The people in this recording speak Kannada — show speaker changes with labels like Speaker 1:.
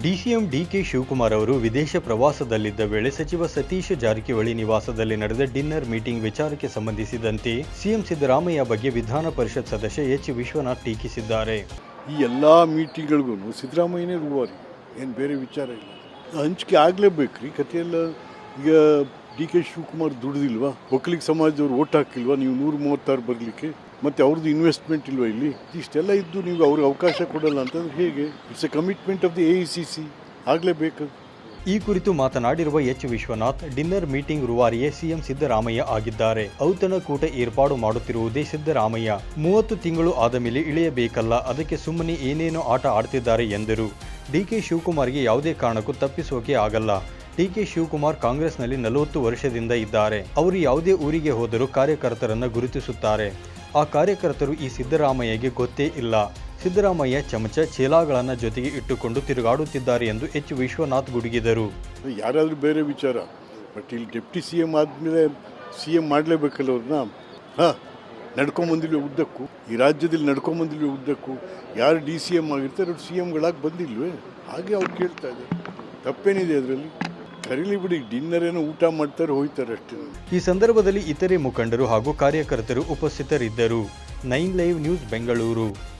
Speaker 1: ಡಿಸಿಎಂ ಡಿಕೆ ಶಿವಕುಮಾರ್ ಅವರು ವಿದೇಶ ಪ್ರವಾಸದಲ್ಲಿದ್ದ ವೇಳೆ ಸಚಿವ ಸತೀಶ್ ಜಾರಕಿಹೊಳಿ ನಿವಾಸದಲ್ಲಿ ನಡೆದ ಡಿನ್ನರ್ ಮೀಟಿಂಗ್ ವಿಚಾರಕ್ಕೆ ಸಂಬಂಧಿಸಿದಂತೆ ಸಿಎಂ ಸಿದ್ದರಾಮಯ್ಯ ಬಗ್ಗೆ ವಿಧಾನ ಪರಿಷತ್ ಸದಸ್ಯ ಎಚ್ ವಿಶ್ವನಾಥ್ ಟೀಕಿಸಿದ್ದಾರೆ.
Speaker 2: ಈ ಎಲ್ಲ ಮೀಟಿಂಗ್ಗಳಿಗೂ ಸಿದ್ದರಾಮಯ್ಯನೇ ರೂವಾರಿ. ಏನು ಬೇರೆ ವಿಚಾರ ಇಲ್ಲ. ಹಂಚಿಕೆ ಆಗಲೇಬೇಕು ರೀ ಕಥೆಯೆಲ್ಲ ಈಗ ಡಿ ಕೆ ಶಿವಕುಮಾರ್ ದುಡ್ದಿಲ್ವಾ? ಒಕ್ಕಲಿಗ ಸಮಾಜದವ್ರು ಓಟ್ ಹಾಕಿಲ್ವಾ? ನೀವು ನೂರ ಮೂವತ್ತಾರು ಬರಲಿಕ್ಕೆ. ಮತ್ತು ಅವ್ರದ್ದು ಇನ್ವೆಸ್ಟ್ಮೆಂಟ್ ಇಲ್ವಾ ಇಲ್ಲಿ? ಇಷ್ಟೆಲ್ಲ ಇದ್ದು ನೀವು ಅವ್ರಿಗೆ ಅವಕಾಶ ಕೊಡಲ್ಲ ಅಂತಂದ್ರೆ ಹೇಗೆ? It's a commitment of the A C ಆಗಲೇಬೇಕು.
Speaker 1: ಈ ಕುರಿತು ಮಾತನಾಡಿರುವ ಎಚ್ ವಿಶ್ವನಾಥ್, ಡಿನ್ನರ್ ಮೀಟಿಂಗ್ ರೂವಾರಿಯೇ ಸಿಎಂ ಸಿದ್ದರಾಮಯ್ಯ ಆಗಿದ್ದಾರೆ. ಔತಣಕೂಟ ಏರ್ಪಾಡು ಮಾಡುತ್ತಿರುವುದೇ ಸಿದ್ದರಾಮಯ್ಯ. ಮೂವತ್ತು ತಿಂಗಳು ಆದ ಮೇಲೆ ಇಳಿಯಬೇಕಲ್ಲ, ಅದಕ್ಕೆ ಸುಮ್ಮನೆ ಏನೇನೋ ಆಟ ಆಡ್ತಿದ್ದಾರೆ ಎಂದರು. ಡಿಕೆ ಶಿವಕುಮಾರ್ಗೆ ಯಾವುದೇ ಕಾರಣಕ್ಕೂ ತಪ್ಪಿಸೋಕೆ ಆಗಲ್ಲ. ಡಿಕೆ ಶಿವಕುಮಾರ್ ಕಾಂಗ್ರೆಸ್ನಲ್ಲಿ ನಲವತ್ತು ವರ್ಷದಿಂದ ಇದ್ದಾರೆ. ಅವರು ಯಾವುದೇ ಊರಿಗೆ ಹೋದರೂ ಕಾರ್ಯಕರ್ತರನ್ನು ಗುರುತಿಸುತ್ತಾರೆ. ಆ ಕಾರ್ಯಕರ್ತರು ಈ ಸಿದ್ದರಾಮಯ್ಯಗೆ ಗೊತ್ತೇ ಇಲ್ಲ. ಸಿದ್ದರಾಮಯ್ಯ ಚಮಚ ಚೇಲಾಗಳನ್ನ ಜೊತೆಗೆ ಇಟ್ಟುಕೊಂಡು ತಿರುಗಾಡುತ್ತಿದ್ದಾರೆ ಎಂದು ಎಚ್. ವಿಶ್ವನಾಥ್ ಗುಡುಗಿದರು.
Speaker 2: ಯಾರಾದರೂ ಬೇರೆ ವಿಚಾರ? ಬಟ್ ಇಲ್ಲಿ ಡೆಪ್ಟಿ ಸಿ ಎಂ ಆದಮೇಲೆ ಸಿ ಎಂ ಮಾಡಲೇಬೇಕಲ್ಲ ಅವ್ರನ್ನ? ಹಾಂ. ನಡ್ಕೊಂಬಂದಿಲ್ವೇ ಉದ್ದಕ್ಕೂ? ಈ ರಾಜ್ಯದಲ್ಲಿ ನಡ್ಕೊಂಬಂದಿಲ್ವೇ ಉದ್ದಕ್ಕೂ? ಯಾರು ಡಿ ಸಿ ಎಂ ಆಗಿರ್ತಾರೆ, ಅವ್ರು ಸಿ ಎಮ್ಗಳಾಗಿ ಬಂದಿಲ್ವೇ? ಹಾಗೆ ಅವ್ರು ಕೇಳ್ತಾ ಇದ್ದಾರೆ. ತಪ್ಪೇನಿದೆ ಅದರಲ್ಲಿ? ಕರೀಲಿ ಬಿಡಿ, ಡಿನ್ನರ್ ಏನೋ ಊಟ ಮಾಡ್ತಾರೆ ಹೋಯ್ತಾರೆ ಅಷ್ಟೇ.
Speaker 1: ಈ ಸಂದರ್ಭದಲ್ಲಿ ಇತರೆ ಮುಖಂಡರು ಹಾಗೂ ಕಾರ್ಯಕರ್ತರು ಉಪಸ್ಥಿತರಿದ್ದರು. Nine live news Bengaluru.